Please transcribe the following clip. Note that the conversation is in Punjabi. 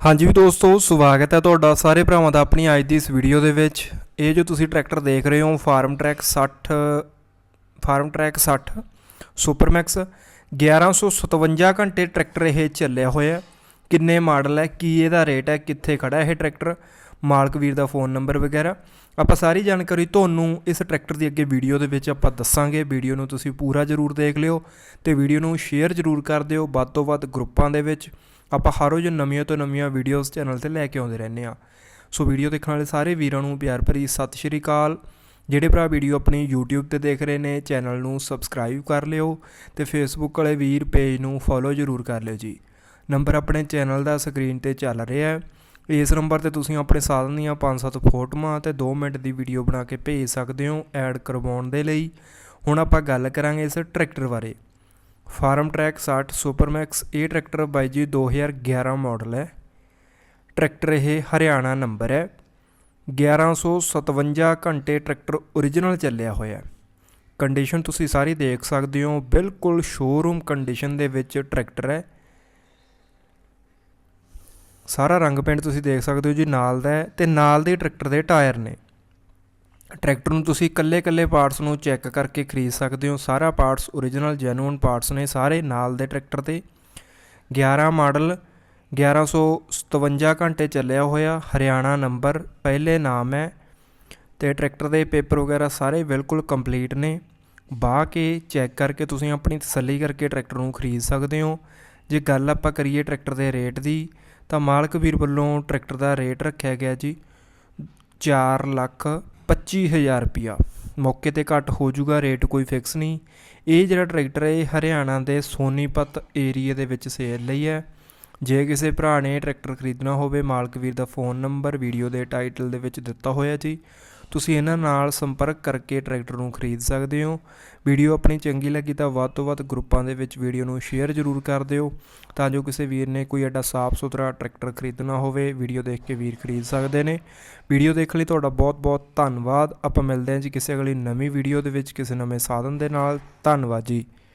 ਹਾਂਜੀ ਵੀ ਦੋਸਤੋ, ਸਵਾਗਤ ਹੈ ਤੁਹਾਡਾ ਸਾਰੇ ਭਰਾਵਾਂ ਦਾ ਆਪਣੀ ਅੱਜ ਦੀ ਇਸ ਵੀਡੀਓ ਦੇ ਵਿੱਚ। ਇਹ ਜੋ ਤੁਸੀਂ ਟਰੈਕਟਰ ਦੇਖ ਰਹੇ ਹੋ, Farmtrac 60 Farmtrac 60 Supermax 1157 ਘੰਟੇ ਟਰੈਕਟਰ ਇਹ ਚੱਲਿਆ ਹੋਇਆ ਕਿੰਨੇ ਮਾਡਲ ਹੈ, ਕੀ ਇਹਦਾ ਰੇਟ ਹੈ, ਕਿੱਥੇ ਖੜਾ ਇਹ ਟਰੈਕਟਰ? ਮਾਲਕ ਵੀਰ ਦਾ ਫੋਨ ਨੰਬਰ ਵਗੈਰਾ। ਆਪਾਂ ਸਾਰੀ ਜਾਣਕਾਰੀ ਤੁਹਾਨੂੰ ਇਸ ਟਰੈਕਟਰ ਦੀ ਅੱਗੇ ਵੀਡੀਓ ਦੇ ਵਿੱਚ ਆਪਾਂ ਦੱਸਾਂਗੇ। ਵੀਡੀਓ ਨੂੰ ਤੁਸੀਂ ਪੂਰਾ ਜ਼ਰੂਰ ਦੇਖ ਲਿਓ ਤੇ ਵੀਡੀਓ ਨੂੰ ਸ਼ੇਅਰ ਜ਼ਰੂਰ ਕਰ ਦਿਓ। ਵੱਧ ਤੋਂ ਵੱਧ ਗਰੁੱਪਾਂ ਦੇ ਵਿੱਚ ਆਪਾਂ ਹਰ ਰੋਜ਼ ਨਵੀਆਂ ਤੋਂ ਨਵੀਆਂ ਵੀਡੀਓਜ਼ ਚੈਨਲ ਤੇ ਲੈ ਕੇ ਆਉਂਦੇ ਰਹਿੰਦੇ ਆ ਸੋ ਵੀਡੀਓ ਦੇਖਣ ਵਾਲੇ ਸਾਰੇ ਵੀਰਾਂ ਨੂੰ ਪਿਆਰ ਭਰੀ ਸਤਿ ਸ਼੍ਰੀ ਅਕਾਲ। ਜਿਹੜੇ ਭਰਾ ਵੀਡੀਓ ਆਪਣੀ YouTube ਤੇ ਦੇਖ ਰਹੇ ਨੇ, ਚੈਨਲ ਨੂੰ ਸਬਸਕ੍ਰਾਈਬ ਕਰ ਲਿਓ ਤੇ Facebook ਵਾਲੇ ਵੀਰ ਪੇਜ ਨੂੰ ਫੋਲੋ ਜ਼ਰੂਰ ਕਰ ਲਿਓ ਜੀ। ਨੰਬਰ ਆਪਣੇ ਚੈਨਲ ਦਾ ਸਕਰੀਨ ਤੇ ਚੱਲ ਰਿਹਾ ਹੈ। ਇਸ ਨੰਬਰ ਤੇ ਤੁਸੀਂ ਆਪਣੇ ਸਾਧਨ ਦੀਆਂ 5-7 ਫੋਟੋਆਂ ਤੇ 2 ਮਿੰਟ ਦੀ ਵੀਡੀਓ ਬਣਾ ਕੇ ਭੇਜ ਸਕਦੇ ਹੋ ਐਡ ਕਰਵਾਉਣ ਦੇ ਲਈ। ਹੁਣ ਆਪਾਂ ਗੱਲ ਕਰਾਂਗੇ ਇਸ ਟਰੈਕਟਰ ਬਾਰੇ। ਫਾਰਮ ਟਰੈਕ 60 ਸੁਪਰਮੈਕਸ, ਇਹ ਟਰੈਕਟਰ ਬਾਈ ਜੀ 2011 ਮਾਡਲ ਹੈ। ਟਰੈਕਟਰ ਇਹ ਹਰਿਆਣਾ ਨੰਬਰ ਹੈ। 1157 ਘੰਟੇ ਟਰੈਕਟਰ ਓਰੀਜਨਲ ਚੱਲਿਆ ਹੋਇਆ ਕੰਡੀਸ਼ਨ ਤੁਸੀਂ ਸਾਰੀ ਦੇਖ ਸਕਦੇ ਹੋ, ਬਿਲਕੁਲ ਸ਼ੋਰੂਮ ਕੰਡੀਸ਼ਨ ਦੇ ਵਿੱਚ ਟਰੈਕਟਰ ਹੈ। ਸਾਰਾ ਰੰਗ ਪੇਂਟ ਤੁਸੀਂ ਦੇਖ ਸਕਦੇ ਹੋ ਜੀ ਨਾਲ ਦਾ ਹੈ ਤੇ ਨਾਲ ਦੇ ਟਰੈਕਟਰ ਦੇ ਟਾਇਰ ਨੇ। ਟਰੈਕਟਰ ਨੂੰ ਤੁਸੀਂ ਇਕੱਲੇ-ਇਕੱਲੇ ਪਾਰਟਸ ਨੂੰ ਚੈੱਕ ਕਰਕੇ ਖਰੀਦ ਸਕਦੇ ਹੋ। ਸਾਰਾ ਪਾਰਟਸ ਓਰੀਜਨਲ ਜੈਨੂਇਨ ਪਾਰਟਸ ਨੇ ਸਾਰੇ ਨਾਲ ਦੇ ਟਰੈਕਟਰ ਤੇ। 11 ਮਾਡਲ 1157 ਘੰਟੇ ਚੱਲਿਆ ਹੋਇਆ, ਹਰਿਆਣਾ ਨੰਬਰ, ਪਹਿਲੇ ਨਾਮ ਹੈ। ਤੇ ਟਰੈਕਟਰ ਦੇ ਪੇਪਰ ਵਗੈਰਾ ਸਾਰੇ ਬਿਲਕੁਲ ਕੰਪਲੀਟ ਨੇ। ਬਾਹ ਕੇ ਚੈੱਕ ਕਰਕੇ ਤੁਸੀਂ ਆਪਣੀ ਤਸੱਲੀ ਕਰਕੇ ਟਰੈਕਟਰ ਨੂੰ ਖਰੀਦ ਸਕਦੇ ਹੋ। ਜੇ ਗੱਲ ਆਪਾਂ ਕਰੀਏ ਟਰੈਕਟਰ ਦੇ ਰੇਟ ਦੀ, ਤਾਂ ਮਾਲਕ ਵੀਰ ਵੱਲੋਂ ਟਰੈਕਟਰ ਦਾ ਰੇਟ ਰੱਖਿਆ ਗਿਆ ਜੀ 4 ਲੱਖ 25000 ਰੁਪਿਆ ਮੌਕੇ ਤੇ ਘੱਟ ਹੋ ਜਾਊਗਾ, ਰੇਟ ਕੋਈ ਫਿਕਸ ਨਹੀਂ। ਇਹ ਜਿਹੜਾ ਟਰੈਕਟਰ ਹੈ, ਇਹ ਹਰਿਆਣਾ ਦੇ ਸੋਨੀਪਤ ਏਰੀਆ ਦੇ ਵਿੱਚ ਸੇਲ ਲਈ ਹੈ। ਜੇ ਕਿਸੇ ਭਰਾ ਨੇ ਇਹ ਟਰੈਕਟਰ ਖਰੀਦਣਾ ਹੋਵੇ, ਮਾਲਕ ਵੀਰ ਦਾ ਫੋਨ ਨੰਬਰ, ਵੀਡੀਓ ਦੇ ਟਾਈਟਲ ਦੇ ਵਿੱਚ ਦਿੱਤਾ ਹੋਇਆ ਜੀ। ਤੁਸੀਂ ਇਹਨਾਂ ਨਾਲ ਸੰਪਰਕ ਕਰਕੇ ਟਰੈਕਟਰ ਨੂੰ ਖਰੀਦ ਸਕਦੇ ਹੋ। ਵੀਡੀਓ ਆਪਣੀ ਚੰਗੀ ਲੱਗੀ ਤਾਂ ਵੱਧ ਤੋਂ ਵੱਧ ਗਰੁੱਪਾਂ ਦੇ ਵਿੱਚ ਵੀਡੀਓ ਨੂੰ ਸ਼ੇਅਰ ਜ਼ਰੂਰ ਕਰ ਦਿਓ ਤਾਂ ਜੋ ਕਿਸੇ ਵੀਰ ਨੇ ਕੋਈ ਐਡਾ ਸਾਫ਼ ਸੁਥਰਾ ਟਰੈਕਟਰ ਖਰੀਦਣਾ ਹੋਵੇ, ਵੀਡੀਓ ਦੇਖ ਕੇ ਵੀਰ ਖਰੀਦ ਸਕਦੇ ਨੇ। ਵੀਡੀਓ ਦੇਖਣ ਲਈ ਤੁਹਾਡਾ ਬਹੁਤ-ਬਹੁਤ ਧੰਨਵਾਦ। ਆਪਾਂ ਮਿਲਦੇ ਹਾਂ ਜੀ ਕਿਸੇ ਅਗਲੀ ਨਵੀਂ ਵੀਡੀਓ ਦੇ ਵਿੱਚ ਕਿਸੇ ਨਵੇਂ ਸਾਧਨ ਦੇ ਨਾਲ। ਧੰਨਵਾਦ ਜੀ।